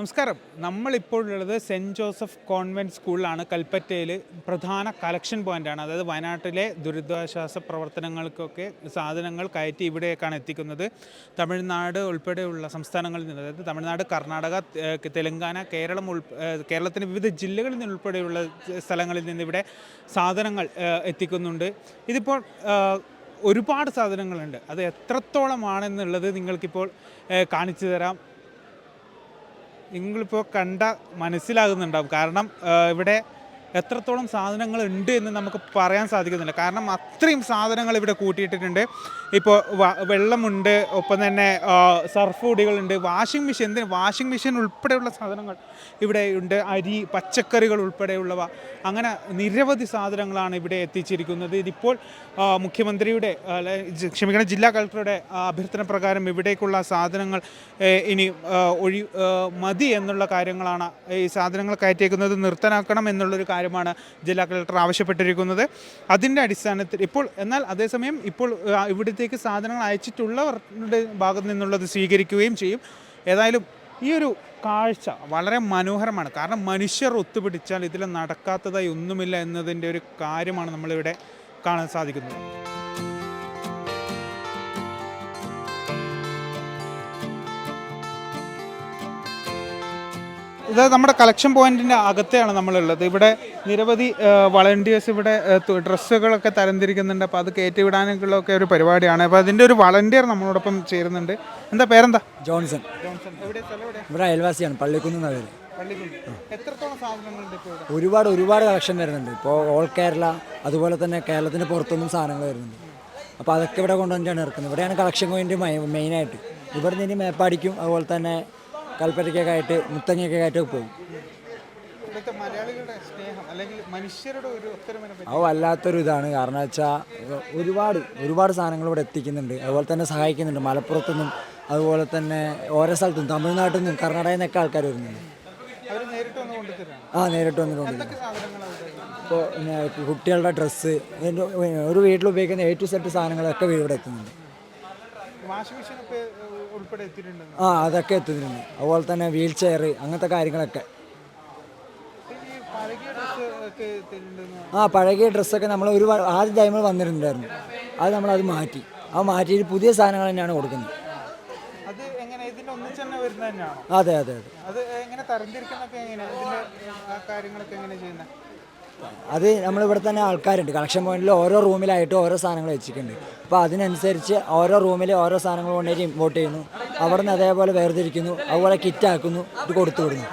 നമസ്കാരം. നമ്മളിപ്പോഴുള്ളത് saint Joseph convent സ്കൂളിലാണ്. കൽപ്പറ്റയിൽ പ്രധാന കളക്ഷൻ പോയിന്റാണ് അതായത് വയനാട്ടിലെ ദുരിതാശ്വാസ പ്രവർത്തനങ്ങൾക്കൊക്കെ സാധനങ്ങൾ കയറ്റി ഇവിടേക്കാണ് എത്തിക്കുന്നത്. തമിഴ്നാട് ഉൾപ്പെടെയുള്ള സംസ്ഥാനങ്ങളിൽ നിന്ന് അതായത് തമിഴ്നാട് കർണാടക തെലങ്കാന കേരളം ഉൾ കേരളത്തിന്റെ വിവിധ ജില്ലകളിൽ നിന്ന് ഉൾപ്പെടെയുള്ള സ്ഥലങ്ങളിൽ നിന്ന് ഇവിടെ സാധനങ്ങൾ എത്തിക്കുന്നുണ്ട്. ഇതിപ്പോൾ ഒരുപാട് സാധനങ്ങളുണ്ട്. അത് എത്രത്തോളമാണെന്നുള്ളത് നിങ്ങൾക്കിപ്പോൾ കാണിച്ചു തരാം. നിങ്ങളിപ്പോൾ കണ്ട മനസ്സിലാകുന്നുണ്ടാവും. കാരണം ഇവിടെ എത്രത്തോളം സാധനങ്ങൾ ഉണ്ട് എന്ന് നമുക്ക് പറയാൻ സാധിക്കുന്നില്ല. കാരണം അത്രയും സാധനങ്ങൾ ഇവിടെ കൂട്ടിയിട്ടിട്ടുണ്ട്. ഇപ്പോൾ വെള്ളമുണ്ട് ഒപ്പം തന്നെ സർഫ് പൊടികളുണ്ട് വാഷിംഗ് മെഷീൻ എന്തിന്? വാഷിംഗ് മെഷീൻ ഉൾപ്പെടെയുള്ള സാധനങ്ങൾ ഇവിടെ ഉണ്ട്. അരി പച്ചക്കറികൾ ഉൾപ്പെടെയുള്ളവ. അങ്ങനെ നിരവധി സാധനങ്ങളാണ് ഇവിടെ എത്തിച്ചിരിക്കുന്നത്. ഇതിപ്പോൾ മുഖ്യമന്ത്രിയുടെ ക്ഷമിക്കണം ജില്ലാ കളക്ടറുടെ അഭ്യർത്ഥന പ്രകാരം ഇവിടേക്കുള്ള സാധനങ്ങൾ ഇനി ഒഴി മതി എന്നുള്ള കാര്യങ്ങളാണ് ഈ സാധനങ്ങൾ കയറ്റിയേക്കുന്നത്. നിർത്തനാക്കണം എന്നുള്ളൊരു കാര്യമാണ് ജില്ലാ കളക്ടർ ആവശ്യപ്പെട്ടിരിക്കുന്നത്. അതിന്റെ അടിസ്ഥാനത്തിൽ ഇപ്പോൾ എന്നാൽ അതേസമയം ഇപ്പോൾ ഇവിടത്തേക്ക് സാധനങ്ങൾ അയച്ചിട്ടുള്ളവരുടെ ഭാഗത്ത് നിന്നുള്ളത് സ്വീകരിക്കുകയും ചെയ്യും. ഏതായാലും ഈ ഒരു കാഴ്ച വളരെ മനോഹരമാണ്. കാരണം മനുഷ്യർ ഒത്തുപിടിച്ചാൽ ഇതിൽ നടക്കാത്തതായി ഒന്നുമില്ല എന്നതിന്റെ ഒരു കാര്യമാണ് നമ്മളിവിടെ കാണാൻ സാധിക്കുന്നത്. ഇത് നമ്മുടെ കളക്ഷൻ പോയിന്റിന്റെ അകത്തെയാണ് നമ്മളുള്ളത്. ഇവിടെ നിരവധി വളണ്ടിയേഴ്സ് ഇവിടെ ഡ്രസ്സുകളൊക്കെ തരംതിരിക്കുന്നുണ്ട്. അപ്പോൾ അത് കയറ്റി വിടാനൊക്കെ ഒരു പരിപാടിയാണ്. അപ്പോൾ അതിന്റെ ഒരു വളണ്ടിയർ നമ്മളോടൊപ്പം ചേരുന്നുണ്ട്. എന്താ പേരെന്താ? ജോൺസൺ. ജോൺസൺ. ഇവിടെ അയൽവാസിയാണ് പള്ളിക്കുന്ന് ഒരുപാട് ഒരുപാട് കളക്ഷൻ വരുന്നുണ്ട്. ഇപ്പോൾ ഓൾ കേരള അതുപോലെ തന്നെ കേരളത്തിന് പുറത്തുനിന്നും സാധനങ്ങൾ വരുന്നുണ്ട്. അപ്പോൾ അതൊക്കെ ഇവിടെ കൊണ്ടുവന്നിട്ടാണ് ഇറക്കുന്നത്. ഇവിടെയാണ് കളക്ഷൻ പോയിന്റ് മെയിനായിട്ട് ഇവിടെ നിന്ന് ഇനി മേപ്പാടിക്കും അതുപോലെ തന്നെ കൽപ്പറ്റയ്ക്കൊക്കെ ആയിട്ട് മുത്തങ്ങയൊക്കെ ആയിട്ട് പോകും ഇവിടുത്തെ മലയാളികളുടെ സ്നേഹം അല്ലെങ്കിൽ മനുഷ്യരുടെ ഒരു ഒത്തൊരുമനെ പറ്റി അത് വല്ലാത്തൊരു ഇതാണ്. കാരണം വെച്ചാൽ ഒരുപാട് ഒരുപാട് സാധനങ്ങൾ ഇവിടെ എത്തിക്കുന്നുണ്ട്. അതുപോലെ തന്നെ സഹായിക്കുന്നുണ്ട്. മലപ്പുറത്തു നിന്നും അതുപോലെ തന്നെ ഓരോ സ്ഥലത്തും തമിഴ്നാട്ടിൽ നിന്നും കർണാടകയിൽ നിന്നൊക്കെ ആൾക്കാർ വരുന്നുണ്ട്. അവർ നേരിട്ട് വന്ന് ആ നേരിട്ട് വന്നിട്ടുണ്ട് എന്തൊക്കെ സാധനങ്ങളാണ് ഇപ്പോൾ കുട്ടികളുടെ ഡ്രസ്സ് ഒരു വീട്ടിൽ ഉപയോഗിക്കുന്ന എ ടു സെറ്റ് സാധനങ്ങളൊക്കെ ഇവിടെ എത്തുന്നുണ്ട്. വാഷിംഗ് മെഷീൻ ഒക്കെ ഏഹ്, ഉൾപ്പെടെ ആ അതൊക്കെ എത്തുന്നുണ്ട് അതുപോലെ തന്നെ വീൽ ചെയർ അങ്ങനത്തെ കാര്യങ്ങളൊക്കെ. ആ പഴകിയ ഡ്രസ്സൊക്കെ നമ്മൾ ഒരു ആദ്യ ടൈമിൽ വന്നിട്ടുണ്ടായിരുന്നു. അത് നമ്മൾ അത് മാറ്റി അത് മാറ്റിയിട്ട് പുതിയ സാധനങ്ങൾ തന്നെയാണ് കൊടുക്കുന്നത്. അത് അതെ അതെ അതെ. എങ്ങനെ തരംതിരിക്കുന്നൊക്കെ എങ്ങനെ ഇതിന്റെ ആ കാര്യങ്ങളൊക്കെ എങ്ങനെ ചെയ്യുന്നത് അത് നമ്മളിവിടെ തന്നെ ആൾക്കാരുണ്ട്. കളക്ഷൻ പോയിന്റിൽ ഓരോ റൂമിലായിട്ട് ഓരോ സാധനങ്ങൾ വെച്ചിട്ടുണ്ട്. അപ്പോൾ അതിനനുസരിച്ച് ഓരോ റൂമിൽ ഓരോ സാധനങ്ങൾ കൊണ്ടുപോയി ഇമ്പോർട്ട് ചെയ്യുന്നു. അവിടെ നിന്ന് അതേപോലെ വേർതിരിക്കുന്നു. അതുപോലെ കിറ്റ് ആക്കുന്നു. ഇത് കൊടുത്തു വിടുന്നു.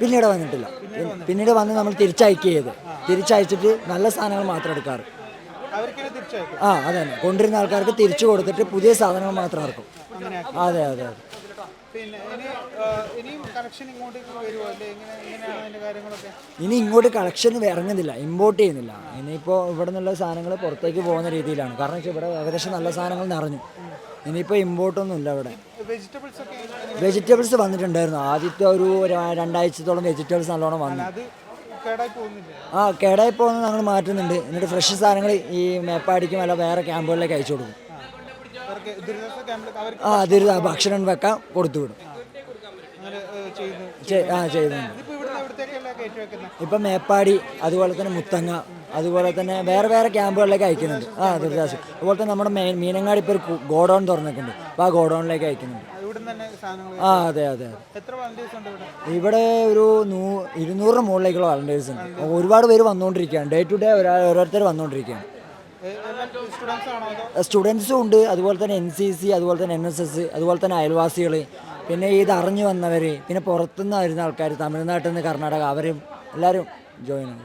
പിന്നീട് വന്നിട്ടില്ല. പിന്നീട് വന്ന് നമ്മൾ തിരിച്ചയക്കുക ചെയ്ത് തിരിച്ചയച്ചിട്ട് നല്ല സാധനങ്ങൾ മാത്രം എടുക്കാറ്. ആ അതെ തന്നെ കൊണ്ടിരുന്ന ആൾക്കാർക്ക് തിരിച്ചു കൊടുത്തിട്ട് പുതിയ സാധനങ്ങൾ മാത്രം ഇറക്കും. അതെ അതെ അതെ. പിന്നെ ഇനി ആ, ഇനിയും കണക്ഷൻ ഇങ്ങോട്ടേക്ക് വരുമോ അല്ലേ? എങ്ങനെ എങ്ങനെയാണ് അതിന്റെ കാര്യങ്ങളൊക്കെ? ഇനി ഇങ്ങോട്ട് കളക്ഷൻ ഇറങ്ങുന്നില്ല ഇമ്പോർട്ട് ചെയ്യുന്നില്ല. ഇനിയിപ്പോൾ ഇവിടെ നിന്നുള്ള സാധനങ്ങൾ പുറത്തേക്ക് പോകുന്ന രീതിയിലാണ്. കാരണം വെച്ചാൽ ഇവിടെ ഏകദേശം നല്ല സാധനങ്ങൾ നിറഞ്ഞു. ഇനിയിപ്പോൾ ഇമ്പോർട്ടൊന്നും ഇല്ല ഇവിടെ. വെജിറ്റബിൾസ് ഒക്കെ? വെജിറ്റബിൾസ് വന്നിട്ടുണ്ടായിരുന്നു. ആദ്യത്തെ ഒരു രണ്ടാഴ്ചത്തോളം വെജിറ്റബിൾസ് നല്ലോണം വന്നു. ആ കേടായി പോകുന്നത് ഞങ്ങൾ മാറ്റുന്നുണ്ട്. എന്നിട്ട് ഫ്രഷ് സാധനങ്ങൾ ഈ മേപ്പാടിക്കും അല്ല വേറെ ക്യാമ്പുകളിലേക്ക് അയച്ചു കൊടുക്കും. ആ ദുരിത ഭക്ഷണം വെക്കാൻ കൊടുത്തു വിടും. ആ ചെയ്യുന്നുണ്ട്. ഇപ്പം മേപ്പാടി അതുപോലെ തന്നെ മുത്തങ്ങ അതുപോലെ തന്നെ വേറെ വേറെ ക്യാമ്പുകളിലേക്ക് അയക്കുന്നുണ്ട്. ആ ദുരിതാശ്വാസം. അതുപോലെ തന്നെ നമ്മുടെ മീനങ്ങാടി ഇപ്പോൾ ഒരു ഗോഡൗൺ തുറന്നിട്ടുണ്ട്. അപ്പോൾ ആ ഗോഡൗണിലേക്ക് അയക്കുന്നുണ്ട്. ആ അതെ അതെ ഇവിടെ? ഒരു നൂ ഇരുന്നൂറിന് മുകളിലേക്കുള്ള വളണ്ടിയേഴ്സ് ഉണ്ട്. ഒരുപാട് പേര് വന്നുകൊണ്ടിരിക്കുകയാണ്. ഡേ ടു ഡേ ഒരാൾ ഓരോരുത്തർ വന്നുകൊണ്ടിരിക്കുകയാണ്. സ്റ്റുഡൻസ് ഉണ്ട്. അതുപോലെ തന്നെ എൻ സി സി അതുപോലെ തന്നെ എൻ എസ് എസ് അതുപോലെ തന്നെ അയൽവാസികൾ. പിന്നെ ഇത് അറിഞ്ഞു വന്നവർ പിന്നെ പുറത്തുനിന്ന് വരുന്ന ആൾക്കാർ തമിഴ്നാട്ടിൽ നിന്ന് കർണാടക അവരും എല്ലാവരും ജോയിൻ ആണ്.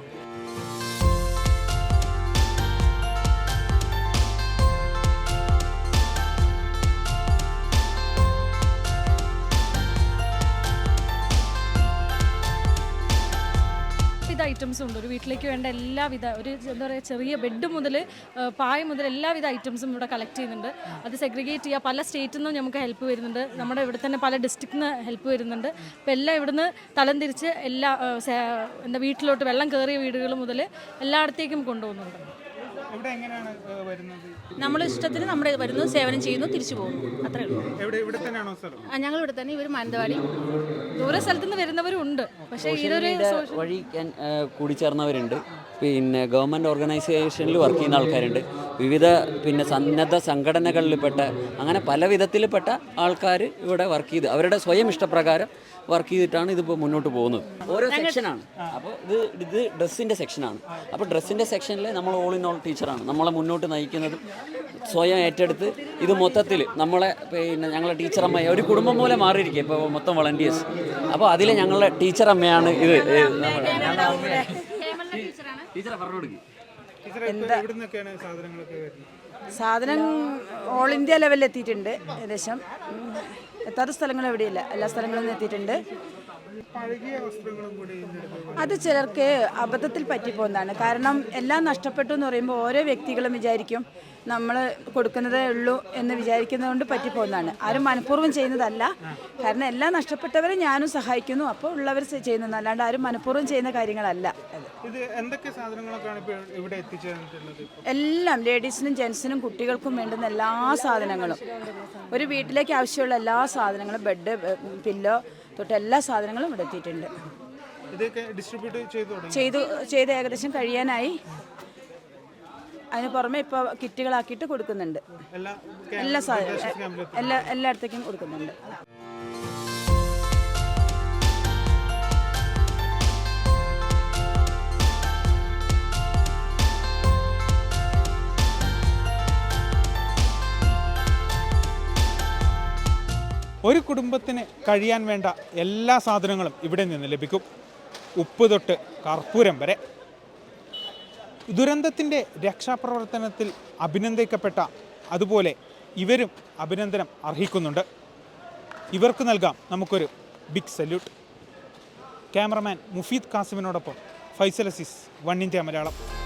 ഐറ്റംസും ഉണ്ട്. ഒരു വീട്ടിലേക്ക് വേണ്ട എല്ലാവിധ ഒരു എന്താ പറയുക ചെറിയ ബെഡ് മുതൽ പായ മുതൽ എല്ലാവിധ ഐറ്റംസും ഇവിടെ കളക്ട് ചെയ്യുന്നുണ്ട്. അത് സെഗ്രിഗേറ്റ് ചെയ്യുക പല സ്റ്റേറ്റിൽ നിന്നും നമുക്ക് ഹെൽപ്പ് വരുന്നുണ്ട്. നമ്മുടെ ഇവിടെ തന്നെ പല ഡിസ്ട്രിക്റ്റിൽ നിന്ന് ഹെൽപ്പ് വരുന്നുണ്ട്. അപ്പോൾ എല്ലാം ഇവിടുന്ന് തലം തിരിച്ച് എല്ലാ എന്താ വീട്ടിലോട്ട് വെള്ളം കയറിയ വീടുകൾ മുതൽ എല്ലായിടത്തേക്കും കൊണ്ടുപോകുന്നുണ്ട്. ഇവിടെ എങ്ങനെയാണ് വരുന്നത്? നമ്മൾ ഇഷ്ടത്തിന് നമ്മുടെ വരുന്നു സേവനം ചെയ്യുന്നു തിരിച്ചു പോകുന്നു. അത്രേ ഉള്ളൂ. എവിടെ ഇവിടെ തന്നെയാണോ സ്ഥലം? ആ, ഞങ്ങൾ ഇവിടെ തന്നെ ഇവർ മാനന്തവാടി. ദൂര സ്ഥലത്ത് നിന്ന് വരുന്നവരും ഉണ്ട് പക്ഷേ ഇതൊരു സോഷ്യൽ വഴി കൂടിച്ചേർന്നവരുണ്ട്. പിന്നെ ഗവൺമെന്റ് ഓർഗനൈസേഷനിൽ വർക്ക് ചെയ്യുന്ന ആൾക്കാരുണ്ട്. വിവിധ പിന്നെ സന്നദ്ധ സംഘടനകളിൽപ്പെട്ട അങ്ങനെ പല വിധത്തിൽപ്പെട്ട ആൾക്കാർ ഇവിടെ വർക്ക് ചെയ്ത് അവരുടെ സ്വയം ഇഷ്ടപ്രകാരം വർക്ക് ചെയ്തിട്ടാണ് ഇതിപ്പോൾ മുന്നോട്ട് പോകുന്നത്. ഓരോ സെക്ഷനാണ് അപ്പോൾ ഇത് ഇത് ഡ്രസ്സിന്റെ സെക്ഷനാണ് അപ്പോൾ ഡ്രസ്സിന്റെ സെക്ഷനിൽ നമ്മൾ ഓൾ ഇൻ ഓൾ ടീച്ചറാണ് നമ്മളെ മുന്നോട്ട് നയിക്കുന്നത് സ്വയം ഏറ്റെടുത്ത് ഇത് മൊത്തത്തിൽ നമ്മളെ പിന്നെ ഞങ്ങളെ ടീച്ചറമ്മയെ ഒരു കുടുംബം പോലെ മാറിയിരിക്കുക ഇപ്പോൾ മൊത്തം വളണ്ടിയേഴ്സ് അപ്പോൾ അതിൽ ഞങ്ങളുടെ ടീച്ചറമ്മയാണ് ഇത് ടീച്ചറെ പറഞ്ഞു കൊടുക്കും വരുന്നത്? സാധനം ഓൾ ഇന്ത്യ ലെവലിൽ എത്തിയിട്ടുണ്ട് ഏകദേശം എത്താത്ത സ്ഥലങ്ങൾ എവിടെയില്ല. എല്ലാ സ്ഥലങ്ങളിലും എത്തിയിട്ടുണ്ട്. അത് ചിലർക്ക് അബദ്ധത്തിൽ പറ്റിപ്പോകുന്നതാണ്. കാരണം എല്ലാം നഷ്ടപ്പെട്ടു എന്ന് പറയുമ്പോൾ ഓരോ വ്യക്തികളും വിചാരിക്കും നമ്മൾ കൊടുക്കുന്നതേ ഉള്ളൂ എന്ന് വിചാരിക്കുന്നതുകൊണ്ട് പറ്റിപ്പോകുന്നതാണ്. ആരും മനഃപൂർവം ചെയ്യുന്നതല്ല. കാരണം എല്ലാം നഷ്ടപ്പെട്ടവരെ ഞാനും സഹായിക്കുന്നു. അപ്പോൾ ഉള്ളവർ ചെയ്യുന്നതാണ്. അല്ലാണ്ട് ആരും മനഃപൂർവം ചെയ്യുന്ന കാര്യങ്ങളല്ല എല്ലാം ലേഡീസിനും ജെൻസിനും കുട്ടികൾക്കും വേണ്ടുന്ന എല്ലാ സാധനങ്ങളും. ഒരു വീട്ടിലേക്ക് ആവശ്യമുള്ള എല്ലാ സാധനങ്ങളും. ബെഡ് പില്ലോ തൊട്ട് എല്ലാ സാധനങ്ങളും ഇവിടെ എത്തിയിട്ടുണ്ട്. ചെയ്തു ചെയ്തു ഏകദേശം കഴിയാനായി. അതിന് പുറമെ ഇപ്പോൾ കിറ്റുകളാക്കിയിട്ട് കൊടുക്കുന്നുണ്ട്. എല്ലാ സാധനം എല്ലാ എല്ലായിടത്തേക്കും കൊടുക്കുന്നുണ്ട്. ഒരു കുടുംബത്തിന് കഴിയാൻ വേണ്ട എല്ലാ സാധനങ്ങളും ഇവിടെ നിന്ന് ലഭിക്കും. ഉപ്പ് തൊട്ട് കർപ്പൂരം വരെ. ദുരന്തത്തിന്റെ രക്ഷാപ്രവർത്തനത്തിൽ അഭിനന്ദിക്കപ്പെട്ട അതുപോലെ ഇവരും അഭിനന്ദനം അർഹിക്കുന്നുണ്ട്. ഇവർക്ക് നൽകാം നമുക്കൊരു ബിഗ് സല്യൂട്ട് ക്യാമറമാൻ മുഫീദ് കാസിമിനോടൊപ്പം ഫൈസൽ അസീസ് വൺ ഇന്ത്യ മലയാളം.